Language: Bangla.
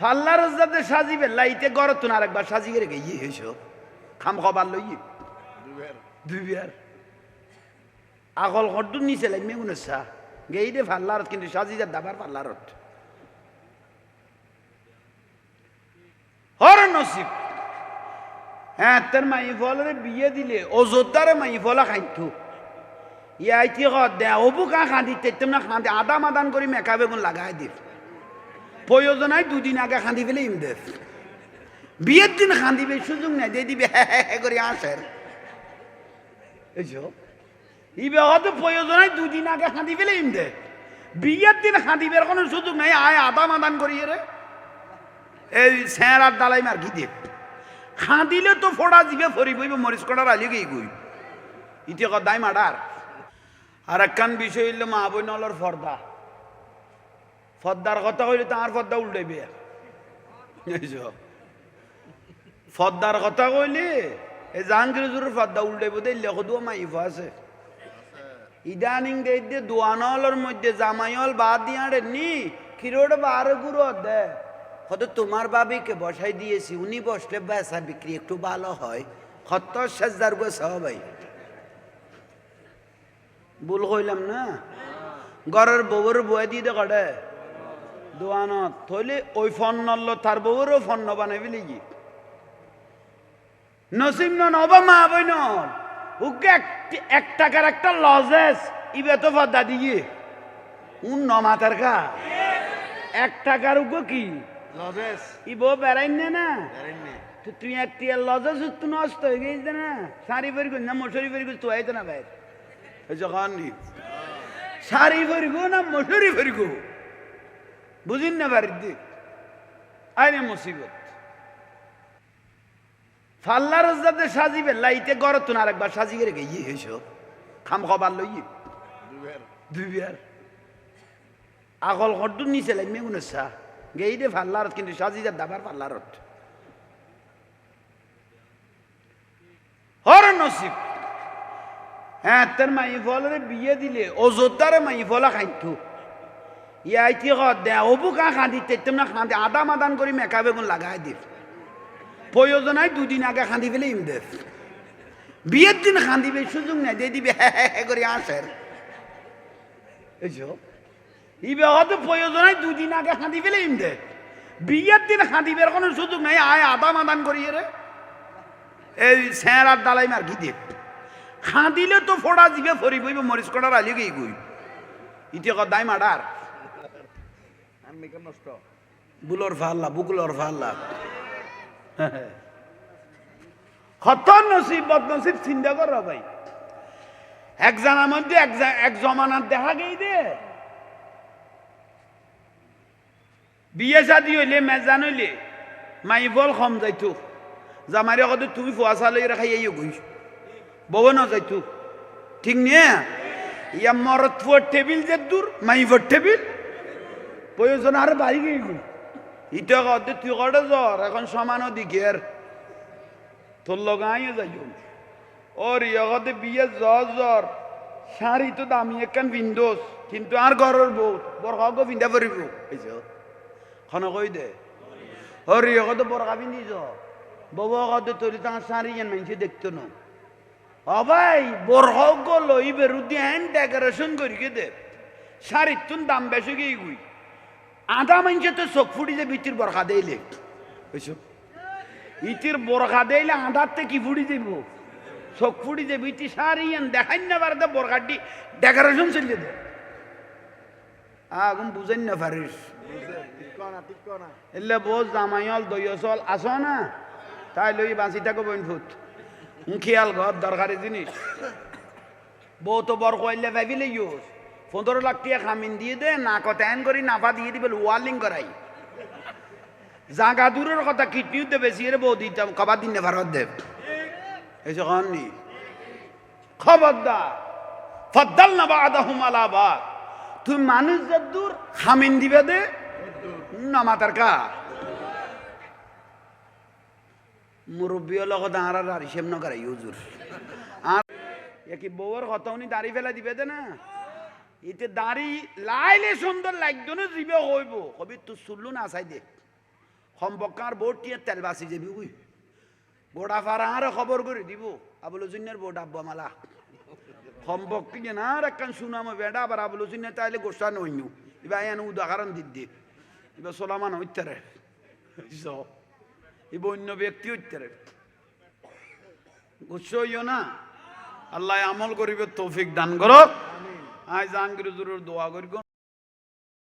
ফাল্লার যাতে সাজিবে লাইতে গড় তুন আরেকবার সাজি রেখে ইয়ে হয়েছ। খাম খবার লই দুই বিয়ার আগল ঘরটু নিচে লাগবে উনেছা গেই দে ফাল্লারত কিন্তু সাজি যা দাবার ফাল্লারত। হর নসিব। হ্যাঁ তোর মাই ফলরে বিয়ে দিলে অযোধ্যারে মাই ফলা খাইতো। ইয়াইতি কত দে হবু কা খাঁদি তেতম না খাঁদি আদা মাদান করে মেকা বেগুন লাগাই দিল প্রয়োজন হয় দুদিন আগে খাঁদি ফেলে ইম দে বিয়ের দিন খাঁদিবে সুযোগ নাই, দিয়ে দিবে হ্যাঁ হ্যাঁ করে আসের এসো ইবে হয়তো প্রয়োজন হয় দুদিন আগে খাঁদি ফেলে ইম দে বিয়ের দিন খাঁদিবের কোনো সুযোগ নাই, আয় আদা মাদান করিয়ে রে এই স্যার আর দালাই মার কি দেব খাঁদিলে তো ফোড়া দিবে ফরি বইবে, মরিচ কটার আলি গই গই। ইতে দাই মাডার। আর একখান বিষয় হইল মা বই নলর ফর্দা। ফর্দার কথা কইলে তার ফর্দা উল্টাইবে। এইসব। ফর্দার কথা কইলে এই জাহাঙ্গীর জুরের ফর্দা উল্টাইব দে লেখদু মাইফ আছে। ইদানিং দে দে দোয়ানলের মধ্যে জামাইল বাদ দিয়াড়ে নি কিরোড বারো গুরো দে। হয়তো তোমার বাবিকে বসাই দিয়েছি, উনি বসলে বেচা বিক্রি একটু ভালো হয়। সত্তর সাজদার গো সবাই ভুল কইলাম না? ঘরের বউর বয়ে দিয়ে দে কড়ে দোয়ানত থইলে ওই ফোন নল্ল তার বউরও ফোন বানাবি লিগি। নসিম নন অবা মা বই নন উকে এক- টাকার একটা লজেস ইবে তো ফদ্দা দিয়ে উন ন মাতার কা এক টাকার উগো কি? লজেস। ইবো বেড়াইন না তো তুই এক টিয়া লজেস তো নষ্ট হয়ে গেছে না? শাড়ি ফেরি না মশুরি ফেরি তো আইতো না ভাই যখন শাড়ি ফেরি না মশুরি ফেরি বুঝিন না বাড়ির দিক আইনে মুসিবত। ফাল্লার যাতে সাজিবে লাইতে গড় তুন আরেকবার সাজিয়ে রেখে ইয়ে হয়েছ খাম খবার লই দুই বিয়ার আগল ঘরটু নিচে লাগবে গুনেছা গেই দে ফাল্লারত কিন্তু সাজি যা দাবার ফাল্লারত। হর নসিব। হ্যাঁ তোর মাই ফলরে বিয়ে দিলে অযোধ্যারে মাই ফলা খাইতো দে মাদান বেগুন বিয়ের দিন খাঁদিবে সুযোগ নাই দিয়ে দিবে আসের ইবে হয়তো প্রয়োজন দুদিন আগে খাঁদি ফেলে ইম দে বিয়ের দিন খাঁদিবের কোনো সুযোগ নাই, আয় আদা মাদান করিয়ে রে এই স্যার আর দালাই মার কি দেব? খাঁদিলে তো ফোড়া দিবে ফরি বইবে মরিচ কটার আলি গই গই। ইতে দাই মাডার। আমি নষ্ট বুলোর ফাল্লা বুকুলোর ফাল্লা খতর নসিব বদ নসিব চিন্তা কর ভাই এক জানার মধ্যে এক জমানার দেখা গেই দে বিয়ে শাদি হইলে মেজান হইলে মাই বল কম যাইতো জামারি কত তুমি ফুয়া চালই রাখাই এই গই বব ন যাইতো ঠিক নিয়ে ইয়া মরত ফুয়ার টেবিল যে দূর মাই ফোর টেবিল প্রয়োজন আর বাড়ি ইটা কত তুই কটা জ্বর, এখন সমান দিকের তোর লগাইয়ে যাই ওর ইয়গতে বিয়ে জ্বর জ্বর। শাড়ি তো দামি একখান পিন্ধোস কিন্তু আর ঘরের বউ বরখাও পিন্ধা পারিব। খন কই দে? ওর ইয়গতে বরখা পিন্ধিছ বউ কতে তোর তার শাড়ি যেন মানুষে দেখতো না। অবাই গো লই বেরুদি হ্যান্ড ডেকোরেশন করি দে। শাড়ির তুন দাম বেশি গিয়ে গুই আধা মানুষে তো চোখ ফুটি যে বিটির বরখা দেইলে বুঝছ? ইটির বরখা দেইলে আধারতে কি ফুটি দেব চোখ ফুটি যে বিটি সারি দেখাই না পারে বরখাটি ডেকোরেশন চলিয়ে দে আগুন বুঝেন না পারিস। এলে বোঝ জামাইল দইয়সল আস না। তাই লই বাঁচি থাকো বইন ফুট। খেয়াল ঘর দরকারি জিনিস। বউ তো বর কইলে ভাবিলে ইউস পনেরো লাখ টাকা খামিন দিয়ে দে, না কথা এন করি নাফা দিয়ে দিবে, ওয়ালিং করাই। জাগা দূরের কথা কিডনিও দেবে সিয়ে বউ দিতাম, কবার দিন ভারত দেব এই যখন নি? খবরদার। ফদ্দাল না বাদা হুমালা বাদ। তুই মানুষ যদ্দূর খামিন দিবে দে। না, মাতার কা। মুরব্বীর লগত আর আর হিসেব নকরে আর কি বউর কথা উনি দাড়ি ফেলা দিবে দে না? ইতে দাড়ি লাইলে সুন্দর লাগতো না জিবে হইব। কবি তুই চুল্লু না চাই দে। সম্পর্কার বোট টিয়ে তেল বাসি যাবি বুই গোড়া ফারা আর খবর করে দিব। আবুল জুন্নের বোট আব্বা মালা। সম্পর্ক না আর একখান শুনাম বেডা আবার আবুল জুন্নে তাইলে গোসা নইনু। এবার এন উদাহরণ দিদি এবার সোলামান হইতারে এবার অন্য ব্যক্তি হইতারে গুচ্ছ হইও না। আল্লাহ আমল করিবে তৌফিক দান করক। আজ জাহাঙ্গীর হুজুরের দোয়া করি